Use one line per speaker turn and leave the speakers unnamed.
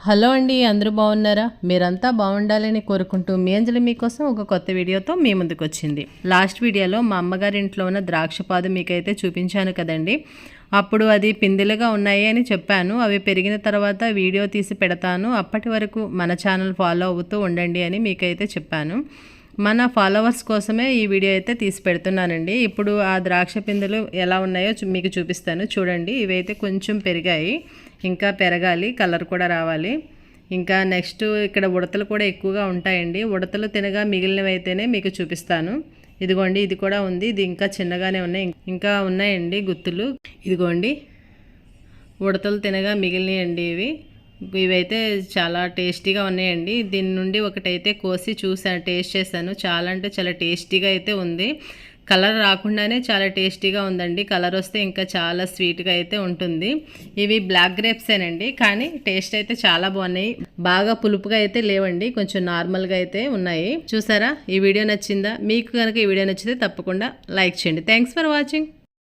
Hello అండి అందరూ బాగున్నారా? మీరంతా బాగుండాలని కోరుకుంటూ మీ అంజలి మీకోసం ఒక కొత్త వీడియోతో మీ ముందుకు వచ్చింది లాస్ట్ వీడియోలో మా అమ్మగారి ఇంట్లో ఉన్న ద్రాక్ష పాదు మీకైతే చూపించాను కదండి. అప్పుడు అది పిందెలుగా ఉన్నాయి అని చెప్పాను. అవి పెరిగిన తర్వాత వీడియో తీసి పెడతాను. అప్పటి వరకు మన ఛానల్ ఫాలో అవుతూ ఉండండి అని మీకైతే చెప్పాను. మన ఫాలోవర్స్ కోసమే ఈ వీడియో అయితే తీసి పెడుతున్నానండి. ఇప్పుడు ఆ ద్రాక్ష పిందెలు ఎలా ఉన్నాయో చూ- మీకు చూపిస్తాను. చూడండి ఇవైతే కొంచెం పెరిగాయి. ఇంకా పెరగాలి కలర్ కూడా రావాలి. ఇంకా నెక్స్ట్ ఇక్కడ ఉడతలు కూడా ఎక్కువగా ఉంటాయండి. ఉడతలు తినగా మిగిలినవి అయితేనే మీకు చూపిస్తాను. ఇదిగోండి ఇది కూడా ఉంది. ఇది ఇంకా చిన్నగానే ఉన్నాయి. ఇంకా ఉన్నాయండి గుత్తులు. ఇదిగోండి ఉడతలు తినగా మిగిలినాయండి ఇవి. ఇవైతే చాలా టేస్టీగా ఉన్నాయండి. దీని నుండి ఒకటైతే కోసి చూసాను టేస్ట్ చేశాను. చాలా అంటే చాలా టేస్టీగా అయితే ఉంది. కలర్ రాకుండానే చాలా టేస్టీగా ఉందండి. కలర్ వస్తే ఇంకా చాలా స్వీట్గా అయితే ఉంటుంది. ఇవి బ్లాక్ గ్రేప్సేనండి కానీ టేస్ట్ అయితే చాలా బాగున్నాయి. బాగా పులుపుగా అయితే లేవండి. కొంచెం నార్మల్గా అయితే ఉన్నాయి. చూసారా? ఈ వీడియో నచ్చిందా? మీకు కనుక ఈ వీడియో నచ్చితే తప్పకుండా లైక్ చేయండి. Thanks for watching.